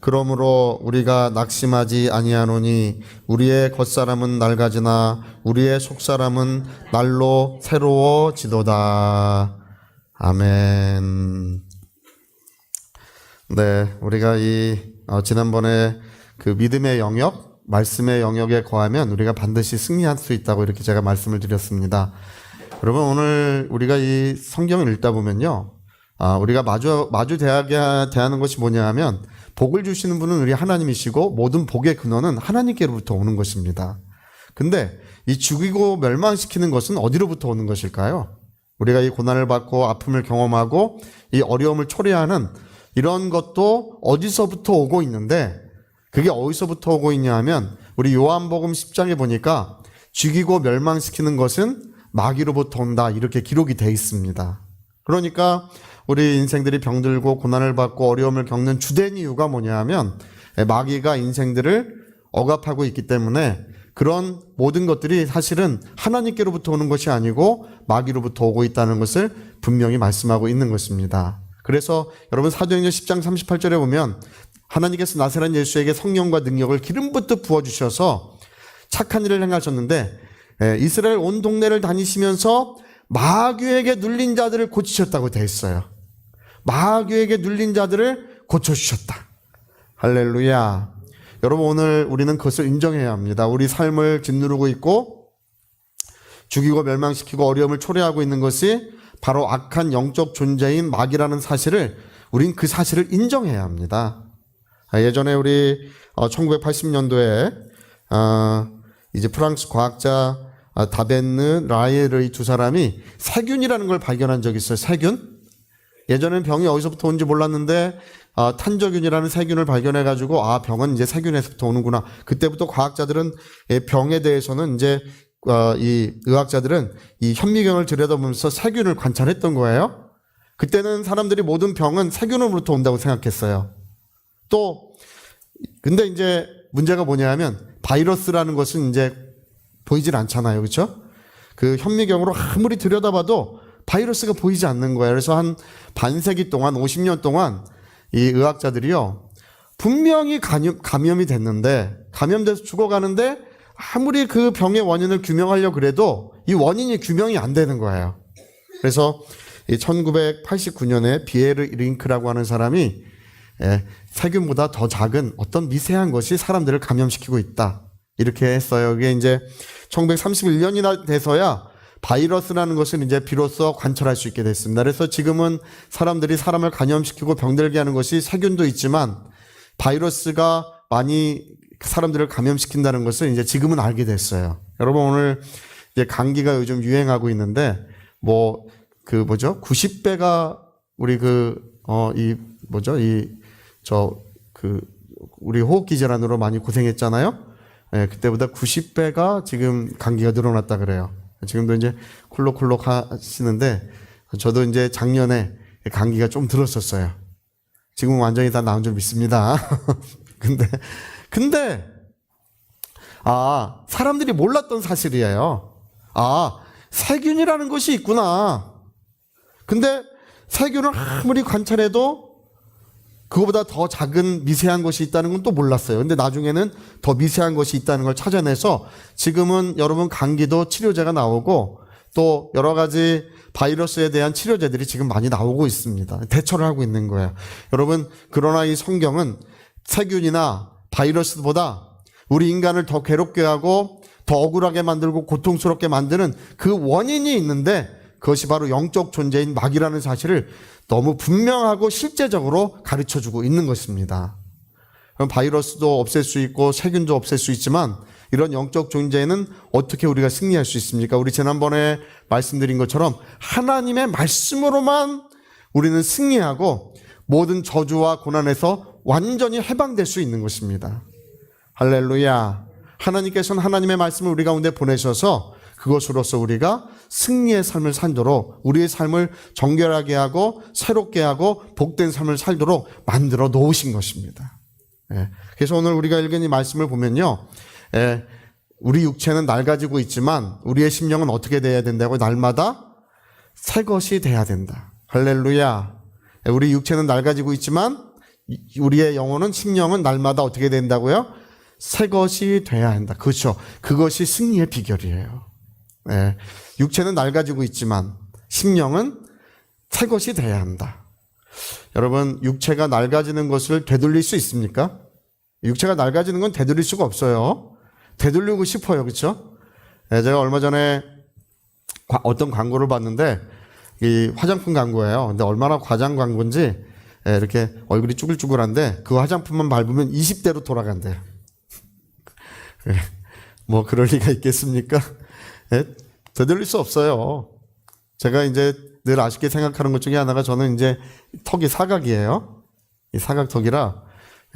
그러므로 우리가 낙심하지 아니하노니 우리의 겉사람은 낡아지나 우리의 속사람은 날로 새로워지도다. 아멘. 네, 우리가 이 어, 지난번에 그 믿음의 영역, 말씀의 영역에 거하면 우리가 반드시 승리할 수 있다고 이렇게 제가 말씀을 드렸습니다. 여러분 오늘 우리가 이 성경을 읽다 보면요, 아, 우리가 마주 마주 대하게 대하는 것이 뭐냐 하면 복을 주시는 분은 우리 하나님이시고 모든 복의 근원은 하나님께로부터 오는 것입니다. 근데 이 죽이고 멸망시키는 것은 어디로부터 오는 것일까요? 우리가 이 고난을 받고 아픔을 경험하고 이 어려움을 초래하는 이런 것도 어디서부터 오고 있는데 그게 어디서부터 오고 있냐 하면 우리 요한복음 10장에 보니까 죽이고 멸망시키는 것은 마귀로부터 온다 이렇게 기록이 돼 있습니다. 그러니까 우리 인생들이 병들고 고난을 받고 어려움을 겪는 주된 이유가 뭐냐 하면 마귀가 인생들을 억압하고 있기 때문에 그런 모든 것들이 사실은 하나님께로부터 오는 것이 아니고 마귀로부터 오고 있다는 것을 분명히 말씀하고 있는 것입니다. 그래서 여러분 사도행전 10장 38절에 보면 하나님께서 나사렛 예수에게 성령과 능력을 기름부터 부어 주셔서 착한 일을 행하셨는데 예, 이스라엘 온 동네를 다니시면서 마귀에게 눌린 자들을 고치셨다고 되어 있어요. 마귀에게 눌린 자들을 고쳐 주셨다. 할렐루야. 여러분 오늘 우리는 그것을 인정해야 합니다. 우리 삶을 짓누르고 있고 죽이고 멸망시키고 어려움을 초래하고 있는 것이 바로 악한 영적 존재인 마귀라는 사실을 우린 그 사실을 인정해야 합니다. 아, 예전에 우리 1980년도에 이제 프랑스 과학자 아, 다벤느 라이에르 두 사람이 세균이라는 걸 발견한 적이 있어요. 세균. 예전엔 병이 어디서부터 온지 몰랐는데 아, 탄저균이라는 세균을 발견해 가지고 아 병은 이제 세균에서부터 오는구나. 그때부터 과학자들은 이 병에 대해서는 이제 어, 이 의학자들은 이 현미경을 들여다보면서 세균을 관찰했던 거예요. 그때는 사람들이 모든 병은 세균으로부터 온다고 생각했어요. 또 근데 이제 문제가 뭐냐면 바이러스라는 것은 이제 보이질 않잖아요. 그렇죠? 그 현미경으로 아무리 들여다봐도 바이러스가 보이지 않는 거예요. 그래서 한 반세기 동안 50년 동안 이 의학자들이요. 분명히 감염, 감염 이 됐는데 감염돼서 죽어가는데 아무리 그 병의 원인을 규명하려 그래도 이 원인이 규명이 안 되는 거예요. 그래서 1989년에 비에르 링크라고 하는 사람이 예, 세균보다 더 작은 어떤 미세한 것이 사람들을 감염시키고 있다. 이렇게 했어요. 이게 이제 1931년이나 돼서야 바이러스라는 것을 이제 비로소 관찰할 수 있게 됐습니다. 그래서 지금은 사람들이 사람을 감염시키고 병들게 하는 것이 세균도 있지만 바이러스가 많이 사람들을 감염시킨다는 것을 이제 지금은 알게 됐어요. 여러분 오늘 이제 감기가 요즘 유행하고 있는데 뭐 그 뭐죠? 90배가 우리 그 어 이 뭐죠? 이 저 그 우리 호흡기 질환으로 많이 고생했잖아요. 예, 그때보다 90배가 지금 감기가 늘어났다 그래요. 지금도 이제 콜록콜록 하시는데 저도 이제 작년에 감기가 좀 들었었어요. 지금 완전히 다 나은 줄 믿습니다. 근데 근데 아 사람들이 몰랐던 사실이에요. 아 세균이라는 것이 있구나. 근데 세균을 아무리 관찰해도 그거보다 더 작은 미세한 것이 있다는 건 또 몰랐어요. 근데 나중에는 더 미세한 것이 있다는 걸 찾아내서 지금은 여러분 감기도 치료제가 나오고 또 여러 가지 바이러스에 대한 치료제들이 지금 많이 나오고 있습니다. 대처를 하고 있는 거예요. 여러분, 그러나 이 성경은 세균이나 바이러스보다 우리 인간을 더 괴롭게 하고 더 억울하게 만들고 고통스럽게 만드는 그 원인이 있는데 그것이 바로 영적 존재인 마귀라는 사실을 너무 분명하고 실제적으로 가르쳐 주고 있는 것입니다. 그럼 바이러스도 없앨 수 있고 세균도 없앨 수 있지만 이런 영적 존재는 어떻게 우리가 승리할 수 있습니까? 우리 지난번에 말씀드린 것처럼 하나님의 말씀으로만 우리는 승리하고 모든 저주와 고난에서 완전히 해방될 수 있는 것입니다. 할렐루야. 하나님께서는 하나님의 말씀을 우리 가운데 보내셔서 그것으로서 우리가 승리의 삶을 살도록 우리의 삶을 정결하게 하고 새롭게 하고 복된 삶을 살도록 만들어 놓으신 것입니다. 예. 그래서 오늘 우리가 읽은 이 말씀을 보면요. 예. 우리 육체는 낡아지고 있지만 우리의 심령은 어떻게 돼야 된다고 날마다 새 것이 돼야 된다. 할렐루야. 예. 우리 육체는 낡아지고 있지만 이- 우리의 영혼은 심령은 날마다 어떻게 된다고요? 새 것이 돼야 한다. 그렇죠. 그것이 승리의 비결이에요. 예. 육체는 낡아지고 있지만 심령은 새 것이 돼야 한다. 여러분, 육체가 낡아지는 것을 되돌릴 수 있습니까? 육체가 낡아지는 건 되돌릴 수가 없어요. 되돌리고 싶어요. 그렇죠? 예, 제가 얼마 전에 과- 어떤 광고를 봤는데 이 화장품 광고예요. 근데 얼마나 과장 광고인지 예, 이렇게 얼굴이 쭈글쭈글한데 그 화장품만 밟으면 20대로 돌아간대요. 예, 뭐 그럴 리가 있겠습니까? 예, 되돌릴 수 없어요. 제가 이제 늘 아쉽게 생각하는 것 중에 하나가 저는 이제 턱이 사각이에요. 이 사각턱이라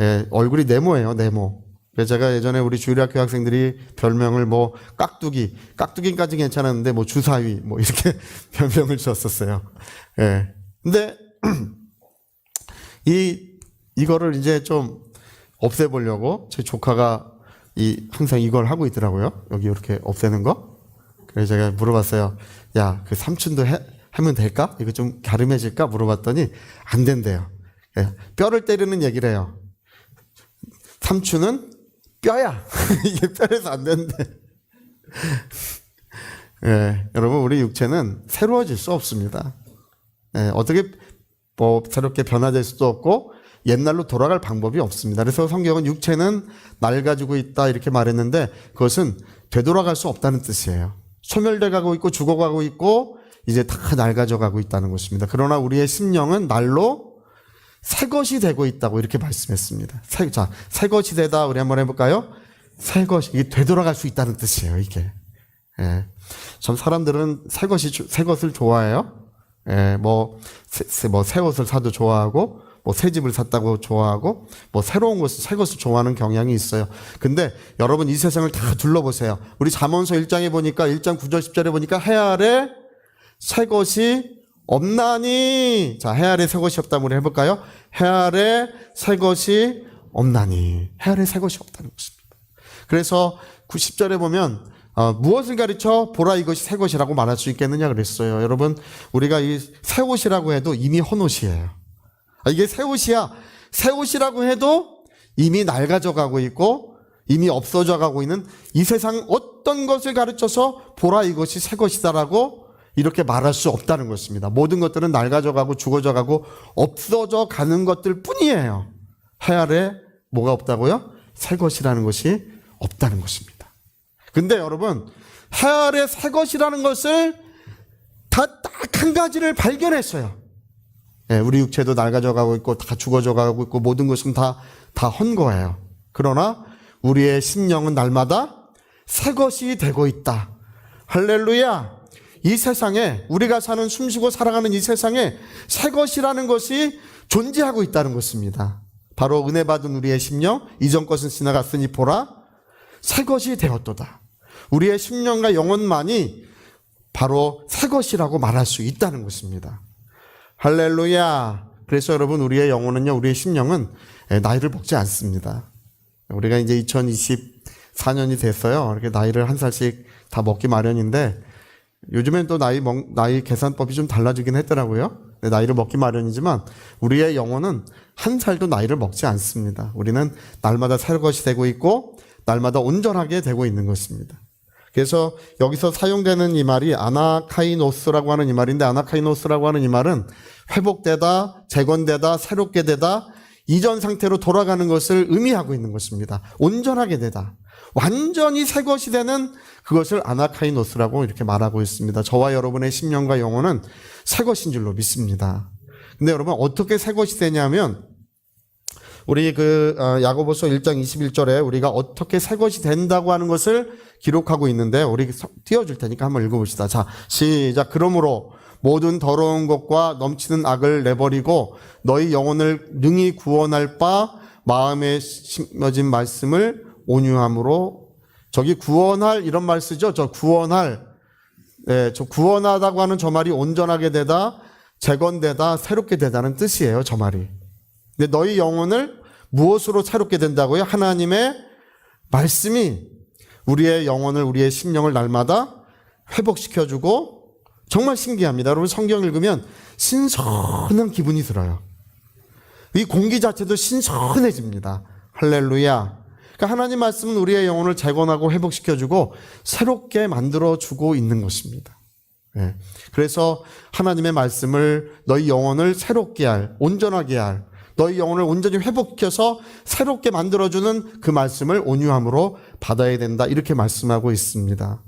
예, 얼굴이 네모예요, 네모. 제가 예전에 우리 주일학교 학생들이 별명을 뭐 깍두기, 깍두기까지 괜찮았는데 뭐 주사위 뭐 이렇게 별명을 줬었어요. 예. 근데 이 이거를 이제 좀 없애보려고 제 조카가 이 항상 이걸 하고 있더라고요. 여기 이렇게 없애는 거. 그래서 제가 물어봤어요. 야, 그 삼촌도 해, 하면 될까? 이거 좀 갸름해질까? 물어봤더니 안 된대요. 예, 뼈를 때리는 얘기를 해요. 삼촌은 뼈야. 이게 뼈에서 안 된대. 예, 여러분, 우리 육체는 새로워질 수 없습니다. 예, 어떻게 뭐 새롭게 변화될 수도 없고 옛날로 돌아갈 방법이 없습니다. 그래서 성경은 육체는 낡아지고 있다 이렇게 말했는데 그것은 되돌아갈 수 없다는 뜻이에요. 소멸돼 가고 있고 죽어가고 있고 이제 다 낡아져 가고 있다는 것입니다. 그러나 우리의 심령은 날로 새 것이 되고 있다고 이렇게 말씀했습니다. 새, 자, 새 것이 되다 우리 한번 해볼까요? 새 것이 이게 되돌아갈 수 있다는 뜻이에요. 이게. 예. 전 사람들은 새 것이 조- 새 것을 좋아해요. 예, 뭐, 새, 새- 뭐, 새 옷을 사도 좋아하고, 뭐, 새 집을 샀다고 좋아하고, 뭐, 새로운 것을, 새 것을 좋아하는 경향이 있어요. 근데 여러분 이 세상을 다 둘러보세요. 우리 잠언서 1장에 보니까, 1장 9절 10절에 보니까 해 아래 새 것이 없나니. 자, 해 아래 새 것이 없다면 우리 해볼까요? 해 아래 새 것이 없나니. 해 아래 새 것이 없다는 것입니다. 그래서 90절에 보면 어, 무엇을 가르쳐 보라 이것이 새 것이라고 말할 수 있겠느냐 그랬어요. 여러분 우리가 이 새 옷이라고 해도 이미 헌 옷이에요. 아, 이게 새 옷이야. 새 옷이라고 해도 이미 낡아져 가고 있고 이미 없어져 가고 있는 이 세상 어떤 것을 가르쳐서 보라 이것이 새 것이다라고 이렇게 말할 수 없다는 것입니다. 모든 것들은 낡아져 가고 죽어져 가고 없어져 가는 것들 뿐이에요. 해 아래 뭐가 없다고요? 새 것이라는 것이 없다는 것입니다. 근데 여러분, 해 아래 새 것이라는 것을 다 딱 한 가지를 발견했어요. 예, 우리 육체도 낡아져 가고 있고 다 죽어져 가고 있고 모든 것은 다 다 헌 거예요. 그러나 우리의 심령은 날마다 새 것이 되고 있다. 할렐루야. 이 세상에 우리가 사는 숨쉬고 살아가는 이 세상에 새 것이라는 것이 존재하고 있다는 것입니다. 바로 은혜 받은 우리의 심령 이전 것은 지나갔으니 보라 새 것이 되었도다. 우리의 심령과 영혼만이 바로 새 것이라고 말할 수 있다는 것입니다. 할렐루야. 그래서 여러분 우리의 영혼은요, 우리의 심령은 예, 나이를 먹지 않습니다. 우리가 이제 2024년이 됐어요. 이렇게 나이를 한 살씩 다 먹기 마련인데 요즘엔 또 나이 먹, 나이 계산법이 좀 달라지긴 했더라고요. 네, 나이를 먹기 마련이지만 우리의 영혼은 한 살도 나이를 먹지 않습니다. 우리는 날마다 살 것이 되고 있고 날마다 온전하게 되고 있는 것입니다. 그래서 여기서 사용되는 이 말이 아나카이노스라고 하는 이 말인데 아나카이노스라고 하는 이 말은 회복되다, 재건되다, 새롭게 되다, 이전 상태로 돌아가는 것을 의미하고 있는 것입니다. 온전하게 되다. 완전히 새 것이 되는 그것을 아나카이노스라고 이렇게 말하고 있습니다. 저와 여러분의 심령과 영혼은 새 것인 줄로 믿습니다. 근데 여러분 어떻게 새 것이 되냐면 우리 그 어, 야고보서 1장 21절에 우리가 어떻게 새 것이 된다고 하는 것을 기록하고 있는데 우리 서- 띄워줄 테니까 한번 읽어봅시다. 자 시작. 그러므로 모든 더러운 것과 넘치는 악을 내버리고 너희 영혼을 능히 구원할 바 마음에 심어진 말씀을 온유함으로 저기 구원할 이런 말 쓰죠. 저 구원할 네, 저 구원하다고 하는 저 말이 온전하게 되다, 재건되다, 새롭게 되다는 뜻이에요. 저 말이. 근데 너희 영혼을 무엇으로 새롭게 된다고요? 하나님의 말씀이 우리의 영혼을, 우리의 심령을 날마다 회복시켜 주고 정말 신기합니다. 여러분 성경 읽으면 신선한 기분이 들어요. 이 공기 자체도 신선해집니다. 할렐루야. 그러니까 하나님 말씀은 우리의 영혼을 재건하고 회복시켜 주고 새롭게 만들어 주고 있는 것입니다. 예. 그래서 하나님의 말씀을 너희 영혼을 새롭게 할, 온전하게 할, 너희 영혼을 온전히 회복시켜서 새롭게 만들어주는 그 말씀을 온유함으로 받아야 된다. 이렇게 말씀하고 있습니다.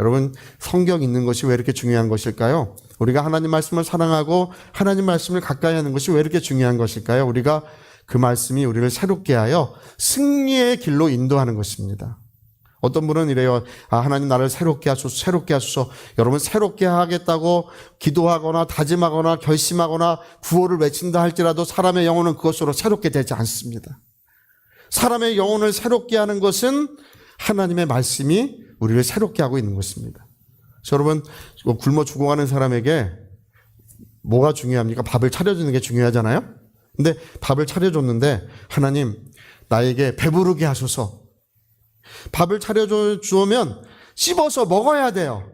여러분, 성경 읽는 것이 왜 이렇게 중요한 것일까요? 우리가 하나님 말씀을 사랑하고 하나님 말씀을 가까이 하는 것이 왜 이렇게 중요한 것일까요? 우리가 그 말씀이 우리를 새롭게 하여 승리의 길로 인도하는 것입니다. 어떤 분은 이래요. 아, 하나님 나를 새롭게 하소서, 새롭게 하소서. 여러분, 새롭게 하겠다고 기도하거나 다짐하거나 결심하거나 구호를 외친다 할지라도 사람의 영혼은 그것으로 새롭게 되지 않습니다. 사람의 영혼을 새롭게 하는 것은 하나님의 말씀이 우리를 새롭게 하고 있는 것입니다. 여러분, 굶어 죽어가는 사람에게 뭐가 중요합니까? 밥을 차려주는 게 중요하잖아요? 근데 밥을 차려줬는데, 하나님, 나에게 배부르게 하소서. 밥을 차려주면 씹어서 먹어야 돼요.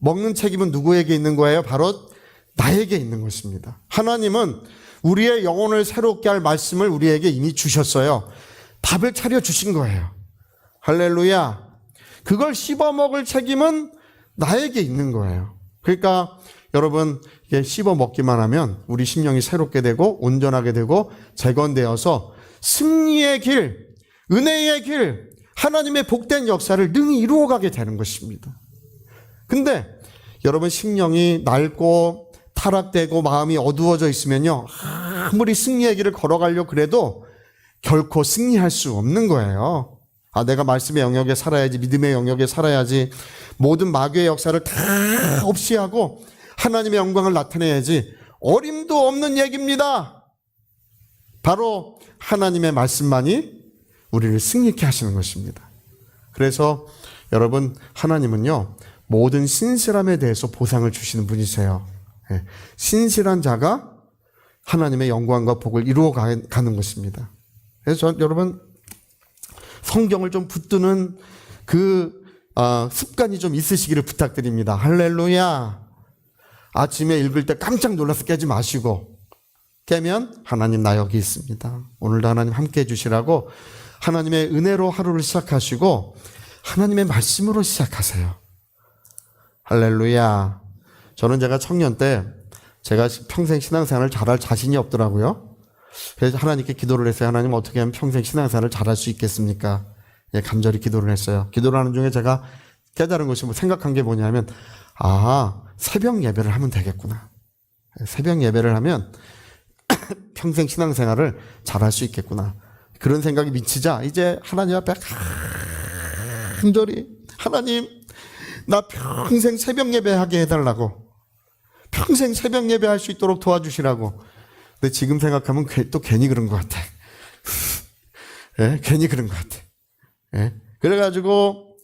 먹는 책임은 누구에게 있는 거예요? 바로 나에게 있는 것입니다. 하나님은 우리의 영혼을 새롭게 할 말씀을 우리에게 이미 주셨어요. 밥을 차려주신 거예요. 할렐루야. 그걸 씹어 먹을 책임은 나에게 있는 거예요. 그러니까 여러분 이게 씹어 먹기만 하면 우리 심령이 새롭게 되고 온전하게 되고 재건되어서 승리의 길, 은혜의 길, 하나님의 복된 역사를 능히 이루어가게 되는 것입니다. 근데 여러분 심령이 낡고 타락되고 마음이 어두워져 있으면요 아무리 승리의 길을 걸어가려 그래도 결코 승리할 수 없는 거예요. 아, 내가 말씀의 영역에 살아야지, 믿음의 영역에 살아야지, 모든 마귀의 역사를 다 없이 하고 하나님의 영광을 나타내야지. 어림도 없는 얘기입니다. 바로 하나님의 말씀만이 우리를 승리케 하시는 것입니다. 그래서 여러분, 하나님은요, 모든 신실함에 대해서 보상을 주시는 분이세요. 예, 신실한 자가 하나님의 영광과 복을 이루어 가- 가는 것입니다. 그래서 저, 여러분, 성경을 좀 붙드는 그 아, 습관이 좀 있으시기를 부탁드립니다. 할렐루야. 아침에 읽을 때 깜짝 놀라서 깨지 마시고 깨면 하나님 나 여기 있습니다. 오늘도 하나님 함께 해주시라고 하나님의 은혜로 하루를 시작하시고 하나님의 말씀으로 시작하세요. 할렐루야. 저는 제가 청년 때 제가 평생 신앙생활을 잘할 자신이 없더라고요. 그래서 하나님께 기도를 했어요. 하나님 어떻게 하면 평생 신앙생활을 잘할 수 있겠습니까? 예, 간절히 기도를 했어요. 기도를 하는 중에 제가 깨달은 것이 뭐 생각한 게 뭐냐면, 아, 새벽 예배를 하면 되겠구나. 예, 새벽 예배를 하면 평생 신앙생활을 잘할 수 있겠구나. 그런 생각이 미치자 이제 하나님 앞에 간절히 하나님 나 평생 새벽 예배하게 해달라고 평생 새벽 예배할 수 있도록 도와주시라고. 근데 지금 생각하면 괜- 또 괜히 그런 것 같아. 예, 괜히 그런 것 같아. 예. 그래가지고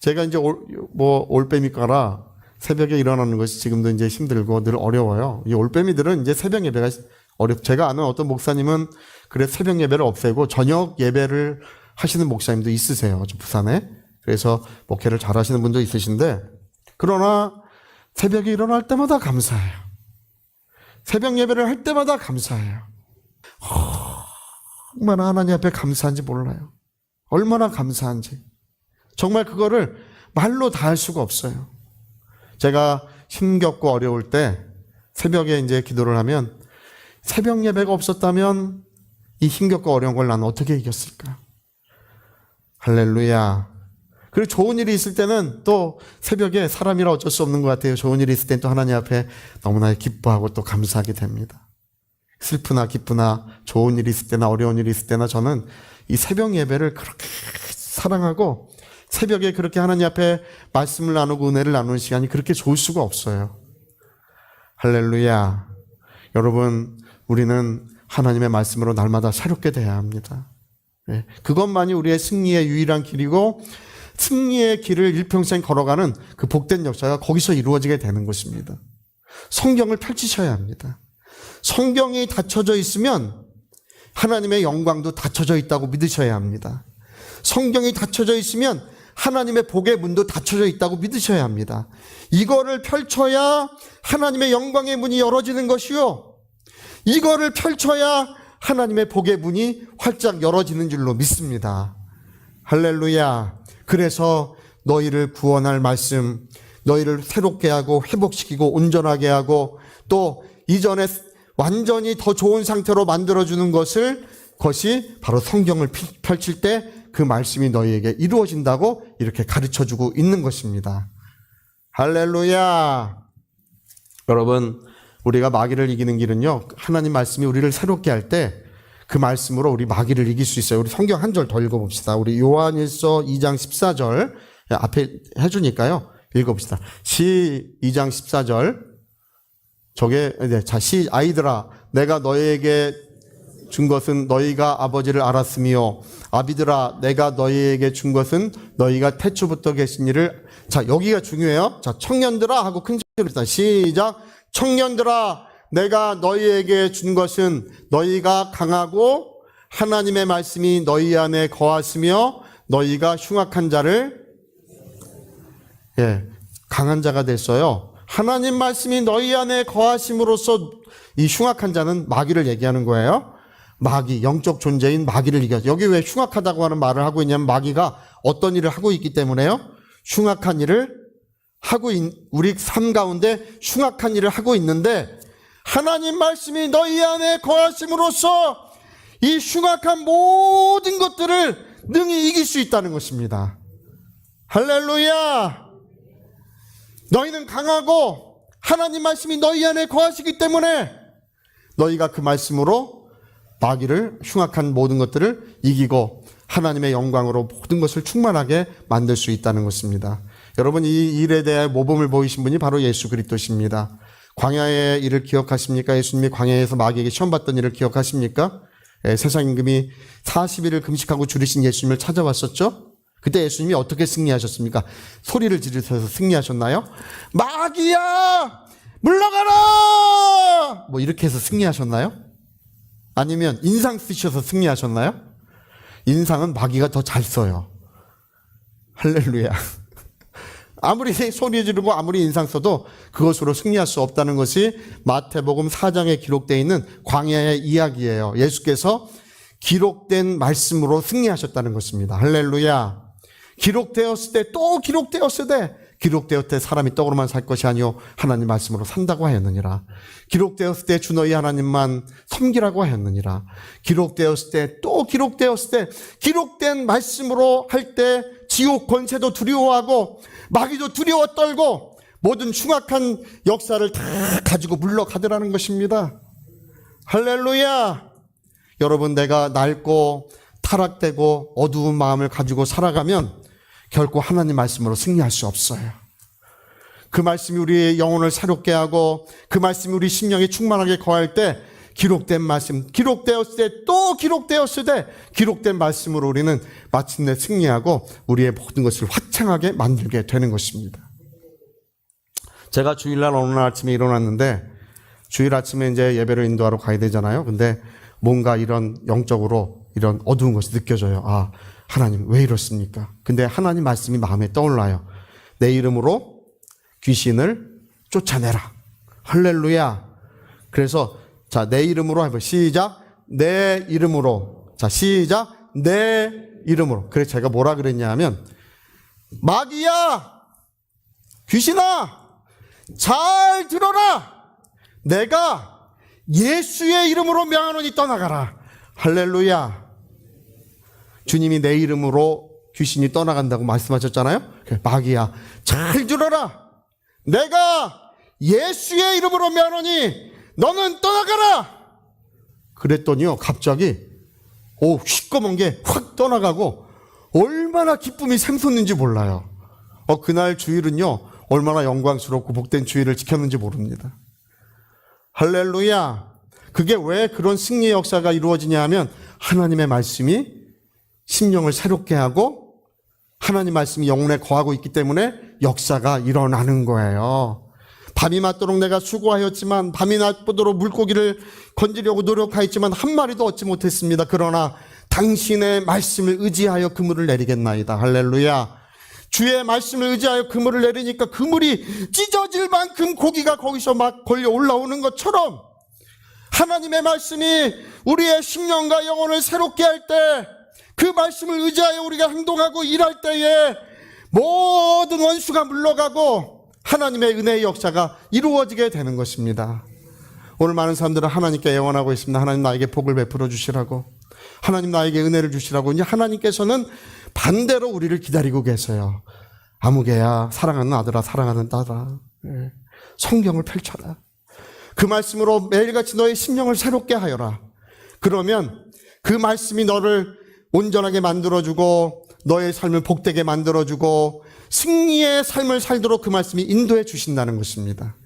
제가 이제 올, 뭐 올빼미가라 새벽에 일어나는 것이 지금도 이제 힘들고 늘 어려워요. 이 올빼미들은 이제 새벽 예배가 어렵. 제가 아는 어떤 목사님은 그래 새벽 예배를 없애고 저녁 예배를 하시는 목사님도 있으세요. 저 부산에. 그래서 목회를 잘 하시는 분도 있으신데 그러나 새벽에 일어날 때마다 감사해요. 새벽 예배를 할 때마다 감사해요. 얼마나 하나님 앞에 감사한지 몰라요. 얼마나 감사한지. 정말 그거를 말로 다 할 수가 없어요. 제가 힘겹고 어려울 때 새벽에 이제 기도를 하면 새벽 예배가 없었다면 이 힘겹고 어려운 걸 나는 어떻게 이겼을까? 할렐루야. 그리고 좋은 일이 있을 때는 또 새벽에 사람이라 어쩔 수 없는 것 같아요. 좋은 일이 있을 땐 또 하나님 앞에 너무나 기뻐하고 또 감사하게 됩니다. 슬프나 기쁘나 좋은 일이 있을 때나 어려운 일이 있을 때나 저는 이 새벽 예배를 그렇게 사랑하고 새벽에 그렇게 하나님 앞에 말씀을 나누고 은혜를 나누는 시간이 그렇게 좋을 수가 없어요. 할렐루야. 여러분, 우리는 하나님의 말씀으로 날마다 새롭게 돼야 합니다. 예, 그것만이 우리의 승리의 유일한 길이고 승리의 길을 일평생 걸어가는 그 복된 역사가 거기서 이루어지게 되는 것입니다. 성경을 펼치셔야 합니다. 성경이 닫혀져 있으면 하나님의 영광도 닫혀져 있다고 믿으셔야 합니다. 성경이 닫혀져 있으면 하나님의 복의 문도 닫혀져 있다고 믿으셔야 합니다. 이거를 펼쳐야 하나님의 영광의 문이 열어지는 것이요. 이거를 펼쳐야 하나님의 복의 문이 활짝 열어지는 줄로 믿습니다. 할렐루야. 그래서 너희를 구원할 말씀, 너희를 새롭게 하고 회복시키고 온전하게 하고 또 이전에 완전히 더 좋은 상태로 만들어주는 것을 것이 바로 성경을 피- 펼칠 때 그 말씀이 너희에게 이루어진다고 이렇게 가르쳐 주고 있는 것입니다. 할렐루야. 여러분, 우리가 마귀를 이기는 길은요, 하나님 말씀이 우리를 새롭게 할 때 그 말씀으로 우리 마귀를 이길 수 있어요. 우리 성경 한 절 더 읽어봅시다. 우리 요한일서 2장 14절 앞에 해주니까요. 읽어봅시다. 시 2장 14절. 저게, 네, 자, 시, 아이들아, 내가 너희에게 준 것은 너희가 아버지를 알았으며, 아비들아, 내가 너희에게 준 것은 너희가 태초부터 계신 일을, 자, 여기가 중요해요. 자, 청년들아 하고 큰 소리로. 시작. 청년들아, 내가 너희에게 준 것은 너희가 강하고 하나님의 말씀이 너희 안에 거하시며 너희가 흉악한 자를 예, 강한 자가 됐어요. 하나님 말씀이 너희 안에 거하심으로써 이 흉악한 자는 마귀를 얘기하는 거예요. 마귀, 영적 존재인 마귀를 이겨. 여기 왜 흉악하다고 하는 말을 하고 있냐면 마귀가 어떤 일을 하고 있기 때문에요. 흉악한 일을 하고 있, 우리 삶 가운데 흉악한 일을 하고 있는데 하나님 말씀이 너희 안에 거하심으로써 이 흉악한 모든 것들을 능히 이길 수 있다는 것입니다. 할렐루야! 너희는 강하고 하나님 말씀이 너희 안에 거하시기 때문에 너희가 그 말씀으로 마귀를 흉악한 모든 것들을 이기고 하나님의 영광으로 모든 것을 충만하게 만들 수 있다는 것입니다. 여러분 이 일에 대해 모범을 보이신 분이 바로 예수 그리스도십니다. 광야의 일을 기억하십니까? 예수님이 광야에서 마귀에게 시험 받던 일을 기억하십니까? 예, 세상 임금이 40일을 금식하고 줄이신 예수님을 찾아왔었죠? 그때 예수님이 어떻게 승리하셨습니까? 소리를 지르셔서 승리하셨나요? 마귀야! 물러가라! 뭐 이렇게 해서 승리하셨나요? 아니면 인상 쓰셔서 승리하셨나요? 인상은 마귀가 더 잘 써요. 할렐루야. 아무리 소리 지르고 아무리 인상 써도 그것으로 승리할 수 없다는 것이 마태복음 4장에 기록되어 있는 광야의 이야기예요. 예수께서 기록된 말씀으로 승리하셨다는 것입니다. 할렐루야. 기록되었을 때 또 기록되었을 때 기록되었을 때 사람이 떡으로만 살 것이 아니요 하나님 말씀으로 산다고 하였느니라. 기록되었을 때 주 너희 하나님만 섬기라고 하였느니라. 기록되었을 때 또 기록되었을 때 기록된 말씀으로 할 때 지옥 권세도 두려워하고 마귀도 두려워 떨고 모든 흉악한 역사를 다 가지고 물러가더라는 것입니다. 할렐루야. 여러분 내가 낡고 타락되고 어두운 마음을 가지고 살아가면 결코 하나님 말씀으로 승리할 수 없어요. 그 말씀이 우리의 영혼을 새롭게 하고 그 말씀이 우리 심령에 충만하게 거할 때 기록된 말씀, 기록되었을 때 또 기록되었을 때 기록된 말씀으로 우리는 마침내 승리하고 우리의 모든 것을 화창하게 만들게 되는 것입니다. 제가 주일날 어느 날 아침에 일어났는데 주일 아침에 이제 예배를 인도하러 가야 되잖아요. 근데 뭔가 이런 영적으로 이런 어두운 것이 느껴져요. 아, 하나님 왜 이렇습니까? 근데 하나님 말씀이 마음에 떠올라요. 내 이름으로 귀신을 쫓아내라. 할렐루야. 그래서 자, 내 이름으로 해봐. 시작. 내 이름으로. 자, 시작. 내 이름으로. 그래서 제가 뭐라 그랬냐 하면 마귀야! 귀신아! 잘 들어라! 내가 예수의 이름으로 명하노니 떠나가라. 할렐루야. 주님이 내 이름으로 귀신이 떠나간다고 말씀하셨잖아요. 그래, 마귀야, 잘 들어라. 내가 예수의 이름으로 명하노니 너는 떠나가라. 그랬더니요, 갑자기 오 시꺼먼 게 확 떠나가고 얼마나 기쁨이 샘솟는지 몰라요. 어, 그날 주일은요, 얼마나 영광스럽고 복된 주일을 지켰는지 모릅니다. 할렐루야. 그게 왜 그런 승리의 역사가 이루어지냐 하면 하나님의 말씀이 심령을 새롭게 하고 하나님 말씀이 영혼에 거하고 있기 때문에 역사가 일어나는 거예요. 밤이 맞도록 내가 수고하였지만 밤이 낮도록 물고기를 건지려고 노력하였지만 한 마리도 얻지 못했습니다. 그러나 당신의 말씀을 의지하여 그물을 내리겠나이다. 할렐루야. 주의 말씀을 의지하여 그물을 내리니까 그물이 찢어질 만큼 고기가 거기서 막 걸려 올라오는 것처럼 하나님의 말씀이 우리의 심령과 영혼을 새롭게 할 때, 그 말씀을 의지하여 우리가 행동하고 일할 때에 모든 원수가 물러가고 하나님의 은혜의 역사가 이루어지게 되는 것입니다. 오늘 많은 사람들은 하나님께 애원하고 있습니다. 하나님 나에게 복을 베풀어 주시라고. 하나님 나에게 은혜를 주시라고. 이제 하나님께서는 반대로 우리를 기다리고 계세요. 아무개야, 사랑하는 아들아, 사랑하는 딸아. 예. 성경을 펼쳐라. 그 말씀으로 매일같이 너의 심령을 새롭게 하여라. 그러면 그 말씀이 너를 온전하게 만들어주고 너의 삶을 복되게 만들어주고 승리의 삶을 살도록 그 말씀이 인도해 주신다는 것입니다.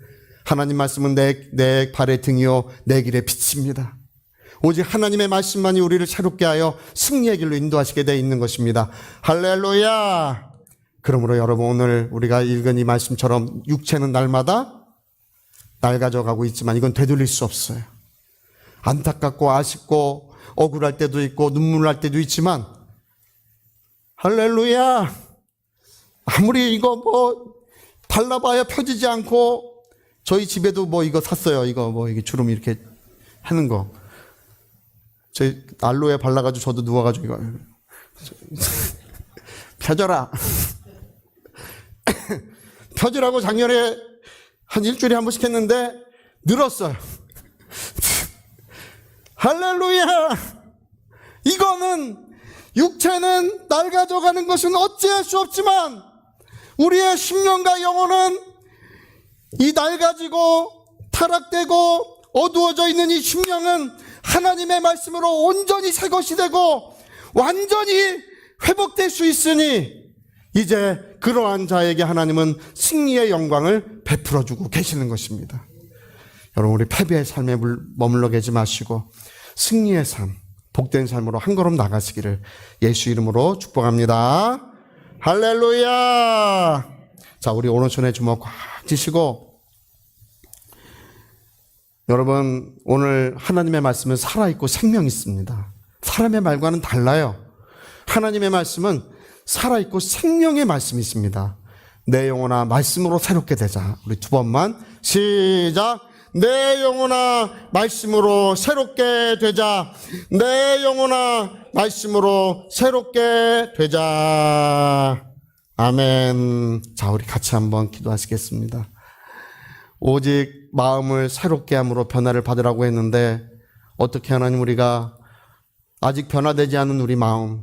하나님 말씀은 내, 내 발의 등이요, 내 길의 빛입니다. 오직 하나님의 말씀만이 우리를 새롭게 하여 승리의 길로 인도하시게 되어 있는 것입니다. 할렐루야! 그러므로 여러분 오늘 우리가 읽은 이 말씀처럼 육체는 날마다 낡아져 가고 있지만 이건 되돌릴 수 없어요. 안타깝고 아쉽고 억울할 때도 있고 눈물 날 때도 있지만 할렐루야! 아무리 이거 뭐 발라봐야 펴지지 않고 저희 집에도 뭐 이거 샀어요. 이거 뭐 이게 주름 이렇게 하는 거. 저희 알로에 발라가지고 저도 누워가지고 이거 펴져라. 펴지라고 작년에 한 일주일에 한 번씩 했는데 늘었어요. 할렐루야! 이거는 육체는 낡아져가는 것은 어찌할 수 없지만 우리의 심령과 영혼은 이 낡아지고 타락되고 어두워져 있는 이 심령은 하나님의 말씀으로 온전히 새 것이 되고 완전히 회복될 수 있으니 이제 그러한 자에게 하나님은 승리의 영광을 베풀어 주고 계시는 것입니다. 여러분 우리 패배의 삶에 물- 머물러 계지 마시고 승리의 삶, 복된 삶으로 한 걸음 나가시기를 예수 이름으로 축복합니다. 할렐루야! 자, 우리 오른손에 주먹 꽉 쥐시고 여러분 오늘 하나님의 말씀은 살아있고 생명 있습니다. 사람의 말과는 달라요. 하나님의 말씀은 살아있고 생명의 말씀이 있습니다. 내 영혼아 말씀으로 새롭게 되자. 우리 두 번만 시작. 내 영혼아 말씀으로 새롭게 되자. 내 영혼아 말씀으로 새롭게 되자. 아멘. 자, 우리 같이 한번 기도하시겠습니다. 오직 마음을 새롭게 함으로 변화를 받으라고 했는데 어떻게 하나님 우리가 아직 변화되지 않은 우리 마음,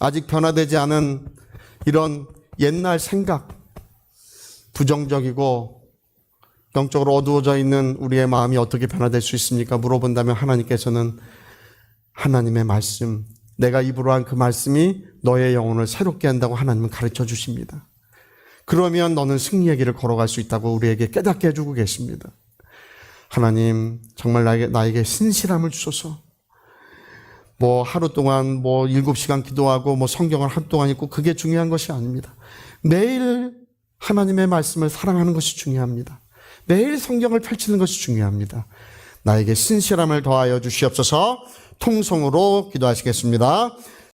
아직 변화되지 않은 이런 옛날 생각, 부정적이고 영적으로 어두워져 있는 우리의 마음이 어떻게 변화될 수 있습니까? 물어본다면 하나님께서는 하나님의 말씀, 내가 입으로 한 그 말씀이 너의 영혼을 새롭게 한다고 하나님은 가르쳐 주십니다. 그러면 너는 승리의 길을 걸어갈 수 있다고 우리에게 깨닫게 해주고 계십니다. 하나님, 정말 나에게, 나에게 신실함을 주소서. 뭐 하루 동안 뭐 일곱 시간 기도하고 뭐 성경을 하루 동안 읽고 그게 중요한 것이 아닙니다. 매일 하나님의 말씀을 사랑하는 것이 중요합니다. 매일 성경을 펼치는 것이 중요합니다. 나에게 신실함을 더하여 주시옵소서 통성으로 기도하시겠습니다.